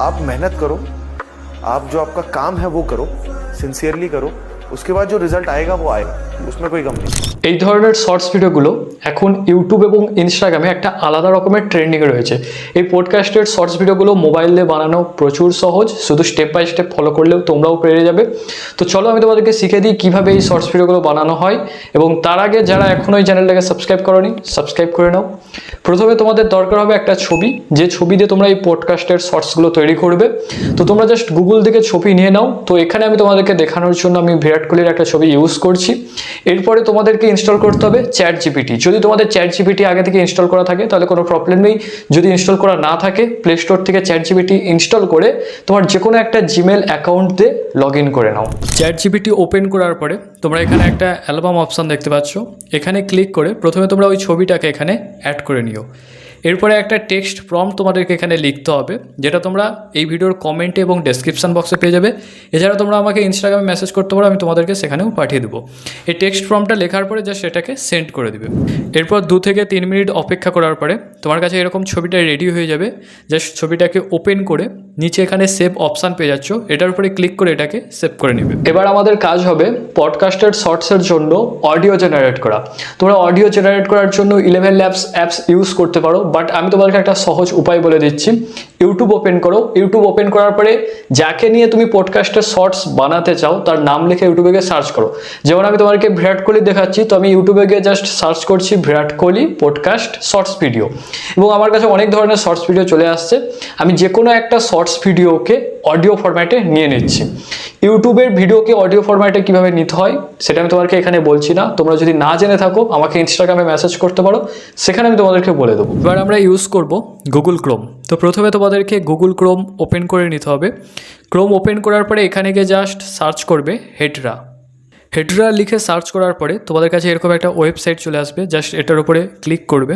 आप मेहनत करो, आप जो आपका काम है वो करो सिंसियरली करो, उसके बाद जो रिज़ल्ट आएगा वो आएगा। उसमें कोई गम नहीं এই ধরনের শর্টস ভিডিওগুলো এখন ইউটিউব এবং ইনস্টাগ্রামে একটা আলাদা রকমের ট্রেন্ডিংয়ে রয়েছে এই পডকাস্টের শর্টস ভিডিওগুলো মোবাইল দিয়ে বানানো প্রচুর সহজ শুধু স্টেপ বাই স্টেপ ফলো করলেও তোমরাও পেরে যাবে তো চলো আমি তোমাদেরকে শিখে দিই কীভাবে এই শর্টস ভিডিওগুলো বানানো হয় এবং তার আগে যারা এখনও এই চ্যানেলটাকে সাবস্ক্রাইব করনি সাবস্ক্রাইব করে নাও প্রথমে তোমাদের দরকার হবে একটা ছবি যে ছবি দিয়ে তোমরা এই পডকাস্টের শর্টসগুলো তৈরি করবে তো তোমরা জাস্ট গুগল থেকে ছবি নিয়ে নাও তো এখানে আমি তোমাদেরকে দেখানোর জন্য আমি বিরাট কোহলির একটা ছবি ইউজ করছি এরপরে তোমাদেরকে ইনস্টল করতে হবে চ্যাট জিপিটি যদি তোমাদের চ্যাট জিপিটি আগে থেকে ইনস্টল করা থাকে, তাহলে কোনো প্রবলেম নেই। যদি ইনস্টল করা না থাকে প্লে স্টোর থেকে চ্যাট জিপিটি ইনস্টল করে তোমার যে কোনো একটা জিমেল অ্যাকাউন্ট দিয়ে লগ ইন করে নাও। চ্যাট জিপিটি ওপেন করার পরে তোমরা এখানে একটা অ্যালবাম অপশান দেখতে পাচ্ছ। এখানে ক্লিক করে প্রথমে তোমরা ওই ছবিটাকে এখানে অ্যাড করে নিও। এরপরে একটা টেক্সট ফর্ম তোমাদেরকে এখানে লিখতে হবে, যেটা তোমরা এই ভিডিওর কমেন্টে এবং ডেসক্রিপশন বক্সে পেয়ে যাবে। এছাড়া তোমরা আমাকে ইনস্টাগ্রামে মেসেজ করতে পারো, আমি তোমাদেরকে সেখানেও পাঠিয়ে দেবো। এই টেক্সট ফর্মটা লেখার পরে জাস্ট এটাকে সেন্ড করে দিবে। এরপর দু থেকে তিন মিনিট অপেক্ষা করার পরে তোমার কাছে এরকম ছবিটা রেডি হয়ে যাবে জাস্ট ছবিটাকে ওপেন করে নিচে এখানে সেভ অপশান পেয়ে যাচ্ছ, এটার উপরে ক্লিক করে এটাকে সেভ করে নেবে। এবার আমাদের কাজ হবে পডকাস্টের শর্টসের জন্য অডিও জেনারেট করা। তোমরা অডিও জেনারেট করার জন্য ইলেভেন ল্যাবস অ্যাপস ইউজ করতে পারো বাট আমি তোমাদেরকে একটা সহজ উপায় বলে দিচ্ছি। ইউটিউব ওপেন করো। ইউটিউব ওপেন করার পরে যাকে নিয়ে তুমি পডকাস্টের শর্টস বানাতে চাও, তার নাম লিখে ইউটিউবে গিয়ে সার্চ করো। যেমন আমি তোমাদেরকে বিরাট কোহলি দেখাচ্ছি, তো আমি ইউটিউবে গিয়ে জাস্ট সার্চ করছি Virat Kohli podcast shorts video এবং আমার কাছে অনেক ধরনের শর্টস ভিডিও চলে আসছে। আমি যে কোনো একটা শর্টস ভিডিওকে অডিও ফরম্যাটে নিয়ে নিচ্ছি। ইউটিউবের ভিডিওকে অডিও ফরম্যাটে কীভাবে নিতে হয়, সেটা আমি তোমাদেরকে এখানে বলছি না। তোমরা যদি না জেনে থাকো, আমাকে ইনস্টাগ্রামে মেসেজ করতে পারো। সেখানে আমি তোমাদেরকে বলে দেবো। এবার আমরা ইউজ করব গুগল ক্রোম তো প্রথমে তোমাদেরকে গুগল ক্রোম ওপেন করে নিতে হবে। ক্রোম ওপেন করার পরে এখানে গিয়ে জাস্ট সার্চ করবে হেডরা হেডরা লিখে সার্চ করার পরে তোমাদের কাছে এরকম একটা ওয়েবসাইট চলে আসবে জাস্ট এটার উপরে ক্লিক করবে।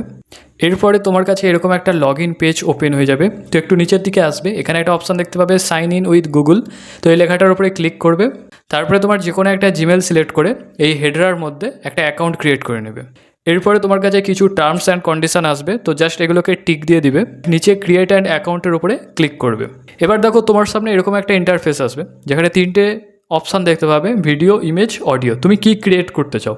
এরপরে তোমার কাছে এরকম একটা লগ ইন পেজ ওপেন হয়ে যাবে। তো একটু নিচের দিকে আসবে। এখানে একটা অপশান দেখতে পাবে সাইন ইন উইথ গুগল তো এই লেখাটার উপরে ক্লিক করবে। তারপরে তোমার যে কোনো একটা জিমেল সিলেক্ট করে এই হেডরার মধ্যে একটা অ্যাকাউন্ট ক্রিয়েট করে নেবে। এরপরে তোমার কাছে কিছু টার্মস অ্যান্ড কন্ডিশন আসবে, তো জাস্ট এগুলোকে টিক দিয়ে দিবে, নিচে ক্রিয়েট অ্যান্ড অ্যাকাউন্টের উপরে ক্লিক করবে। এবার দেখো তোমার সামনে এরকম একটা ইন্টারফেস আসবে, যেখানে তিনটে অপশান দেখতে পাবে ভিডিও ইমেজ অডিও তুমি কি ক্রিয়েট করতে চাও?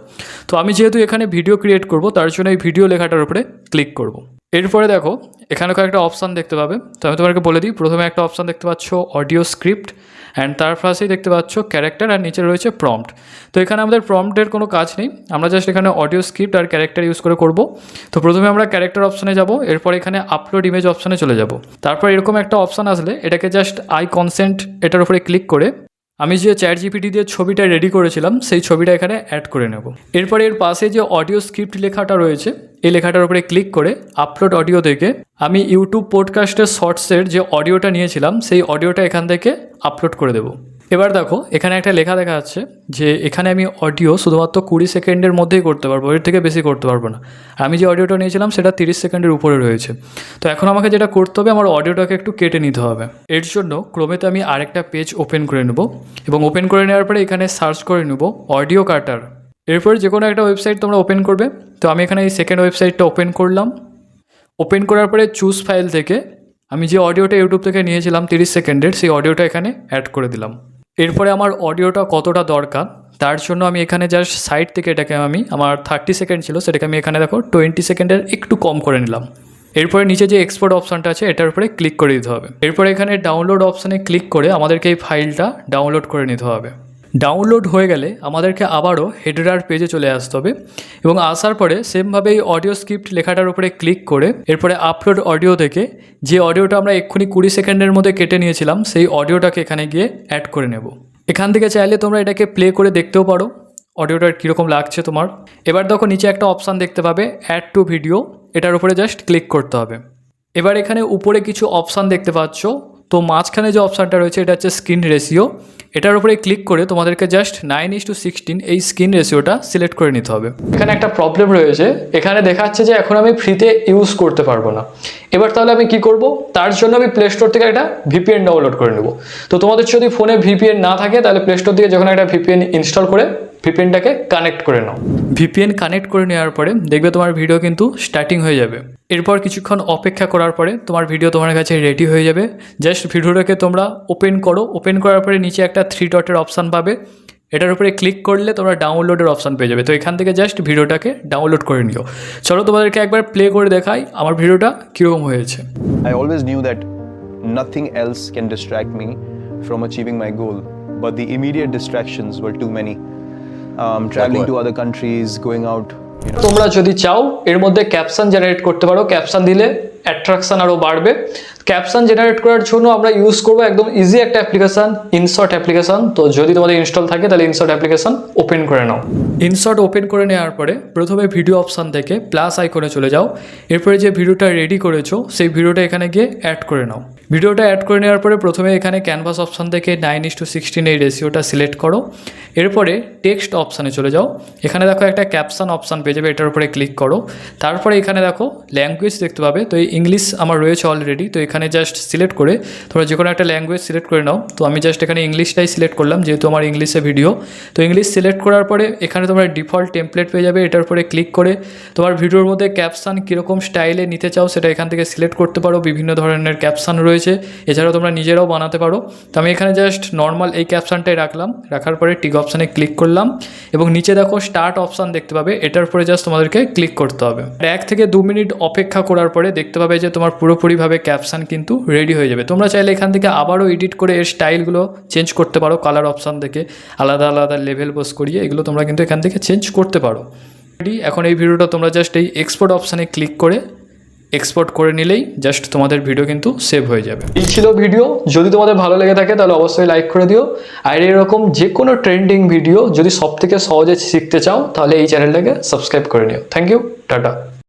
তো আমি যেহেতু এখানে ভিডিও ক্রিয়েট করব, তার জন্য এই ভিডিও লেখাটার উপরে ক্লিক করব। এরপরে দেখো, এখানে কয়েকটা অপশান দেখতে পাবে, তো আমি তোমাকে বলে দিই, প্রথমে একটা অপশান দেখতে পাচ্ছ অডিও স্ক্রিপ্ট অ্যান্ড তার পাশেই দেখতে পাচ্ছ ক্যারেক্টার আর নিচে রয়েছে প্রম্পট তো এখানে আমাদের প্রম্পটের কোনো কাজ নেই। আমরা জাস্ট এখানে অডিও স্ক্রিপ্ট আর ক্যারেক্টার ইউজ করে করব। তো প্রথমে আমরা ক্যারেক্টার অপশানে যাব, এরপর এখানে আপলোড ইমেজ অপশানে চলে যাব। তারপর এরকম একটা অপশান আসলে, এটাকে জাস্ট আই কনসেন্ট এটার উপরে ক্লিক করে আমি যে চ্যাট জিপিটি দিয়ে ছবিটা রেডি করেছিলাম, সেই ছবিটা এখানে অ্যাড করে নেব। এরপরে এর পাশে যে অডিও স্ক্রিপ্ট লেখাটা রয়েছে, এই লেখাটার উপরে ক্লিক করে আপলোড অডিও থেকে আমি ইউটিউব পডকাস্টের শর্টসের যে অডিওটা নিয়েছিলাম, সেই অডিওটা এখান থেকে আপলোড করে দেবো। এবার দেখো, এখানে একটা লেখা দেখা যাচ্ছে যে এখানে আমি অডিও শুধুমাত্র কুড়ি সেকেন্ডের মধ্যেই করতে পারব, এর থেকে বেশি করতে পারব না। আমি যে অডিওটা নিয়েছিলাম সেটা তিরিশ সেকেন্ডের উপরে রয়েছে। তো এখন আমাকে যেটা করতে হবে, আমার অডিওটাকে একটু কেটে নিতে হবে। এর জন্য ক্রমেতে আমি আরেকটা পেজ ওপেন করে নেব এবং ওপেন করে নেওয়ার পরে এখানে সার্চ করে নেব অডিও কাটার এরপর যে কোনো একটা ওয়েবসাইট তোমরা ওপেন করবে। তো আমি এখানে এই সেকেন্ড ওয়েবসাইটটা ওপেন করলাম। ওপেন করার পরে চুজ ফাইল থেকে আমি যে অডিওটা ইউটিউব থেকে নিয়েছিলাম তিরিশ সেকেন্ডের, সেই অডিওটা এখানে অ্যাড করে দিলাম। এরপরে আমার অডিওটা কতটা দরকার, তার জন্য আমি এখানে জাস্ট সাইড থেকে এটাকে আমি, আমার থার্টি সেকেন্ড ছিল, সেটাকে আমি এখানে দেখো টোয়েন্টি সেকেন্ডের একটু কম করে নিলাম। এরপরে নিচে যে এক্সপোর্ট অপশানটা আছে, এটার উপরে ক্লিক করে দিতে হবে। এরপরে এখানে ডাউনলোড অপশানে ক্লিক করে আমাদেরকে এই ফাইলটা ডাউনলোড করে নিতে হবে। ডাউনলোড হয়ে গেলে আমাদেরকে আবারও হেডরার পেজে চলে আসতে হবে এবং আসার পরে সেমভাবে এই অডিও স্ক্রিপ্ট লেখাটার উপরে ক্লিক করে এরপরে আপলোড অডিও থেকে যে অডিওটা আমরা এক্ষুনি কুড়ি সেকেন্ডের মধ্যে কেটে নিয়েছিলাম, সেই অডিওটাকে এখানে গিয়ে অ্যাড করে নেব। এখান থেকে চাইলে তোমরা এটাকে প্লে করে দেখতেও পারো অডিওটার কীরকম লাগছে তোমার। এবার দেখো নিচে একটা অপশান দেখতে পাবে অ্যাড টু ভিডিও এটার উপরে জাস্ট ক্লিক করতে হবে। এবার এখানে উপরে কিছু অপশান দেখতে পাচ্ছ, তো মাঝখানে যে অপশানটা রয়েছে, এটা হচ্ছে স্ক্রিন রেশিও এটার উপরে ক্লিক করে তোমাদেরকে just nine is to sixteen এই স্ক্রিন রেশিওটা সিলেক্ট করে নিতে হবে। এখানে একটা প্রবলেম রয়েছে, এখানে দেখাচ্ছে যে এখন আমি ফ্রিতে ইউজ করতে পারব না। এবার তাহলে আমি কি করব? তার জন্য আমি প্লে স্টোর থেকে একটা ভিপিএন ডাউনলোড করে নেব। তো তোমাদের যদি ফোনে ভিপিএন না থাকে, তাহলে প্লে স্টোর থেকে যখন একটা ভিপিএন ইনস্টল করে ভিপিএনটাকে কানেক্ট করে নাও। ভিপিএন কানেক্ট করে নেওয়ার পরে দেখবে তোমার ভিডিও কিন্তু স্টার্টিং হয়ে যাবে। এরপর কিছুক্ষণ অপেক্ষা করার পরে তোমার ভিডিও তোমার কাছে রেডি হয়ে যাবে। জাস্ট ভিডিওটাকে তোমরা ওপেন করো। ওপেন করার পরে নিচে একটা থ্রি ডটের অপশান পাবে। এটার উপরে ক্লিক করলে তোমরা ডাউনলোডের অপশান পেয়ে যাবে। তো এখান থেকে জাস্ট ভিডিওটাকে ডাউনলোড করে নিও। চলো তোমাদেরকে একবার প্লে করে দেখাই আমার ভিডিওটা কীরকম হয়েছে। I always knew that nothing else can distract me from achieving my goal but the immediate distractions were too many. Um, traveling to other countries, going out, you know. তোমরা যদি চাও এর মধ্যে ক্যাপশন জেনারেট করতে পারো। Caption দিলে attraction আরও বাড়বে। ক্যাপশন জেনারেট করার জন্য আমরা ইউজ করব একদম ইজি একটা অ্যাপ্লিকেশান ইনশর্ট অ্যাপ্লিকেশান তো যদি তোমাদের ইনস্টল থাকে, তাহলে ইনশর্ট অ্যাপ্লিকেশান ওপেন করে নাও। ইনশর্ট ওপেন করে নেওয়ার পরে প্রথমে ভিডিও অপশান থেকে প্লাস আইকনে চলে যাও। এরপরে যে ভিডিওটা রেডি করেছ, সেই ভিডিওটা এখানে গিয়ে অ্যাড করে নাও। ভিডিওটা অ্যাড করে নেওয়ার পরে প্রথমে এখানে ক্যানভাস অপশান থেকে নাইন ইস টু সিক্সটিন এই রেশিওটা সিলেক্ট করো। এরপরে টেক্সট অপশানে চলে যাও। এখানে দেখো একটা ক্যাপশন অপশান পেয়ে যাবে, এটার উপরে ক্লিক করো। তারপরে এখানে দেখো ল্যাঙ্গুয়েজ দেখতে পাবে, তো এই ইংলিশ আমার রয়েছে অলরেডি তো এখানে জাস্ট সিলেক্ট করে তোমরা যে কোনো একটা ল্যাঙ্গুয়েজ সিলেক্ট করে নাও। তো আমি জাস্ট এখানে ইংলিশটাই সিলেক্ট করলাম, যেহেতু আমার ইংলিশে ভিডিও তো ইংলিশ সিলেক্ট করার পরে এখানে তোমরা ডিফল্ট টেমপ্লেট পেয়ে যাবে, এটার উপরে ক্লিক করে তোমার ভিডিওর মধ্যে ক্যাপশান কীরকম স্টাইলে নিতে চাও সেটা এখান থেকে সিলেক্ট করতে পারো। বিভিন্ন ধরনের ক্যাপশন রয়েছে, এছাড়াও তোমরা নিজেরাও বানাতে পারো। তো আমি এখানে জাস্ট নর্মাল এই ক্যাপশনটাই রাখলাম, রাখার পরে টিক অপশানে ক্লিক করলাম এবং নিচে দেখো স্টার্ট অপশান দেখতে পাবে, এটার উপরে জাস্ট তোমাদেরকে ক্লিক করতে হবে। এক থেকে দু মিনিট অপেক্ষা করার পরে দেখতে পাবে যে তোমার পুরোপুরিভাবে ক্যাপশন কিন্তু রেডি হয়ে যাবে। তোমরা চাইলে এখান থেকে আবারও এডিট করে এর স্টাইলগুলো চেঞ্জ করতে পারো কালার অপশান থেকে আলাদা আলাদা লেভেল পোস্ট করিয়ে এগুলো তোমরা কিন্তু এখান থেকে চেঞ্জ করতে পারো। এখন এই ভিডিওটা তোমরা জাস্ট এই এক্সপোর্ট অপশানে ক্লিক করে এক্সপোর্ট করে নিলেই জাস্ট তোমাদের ভিডিও কিন্তু সেভ হয়ে যাবে। এই ছিল ভিডিও যদি তোমাদের ভালো লেগে থাকে তাহলে অবশ্যই লাইক করে দিও। আর এরকম যে কোনো ট্রেন্ডিং ভিডিও যদি সব থেকে সহজে শিখতে চাও তাহলে এই চ্যানেলটাকে সাবস্ক্রাইব করে নিও। Thank you tata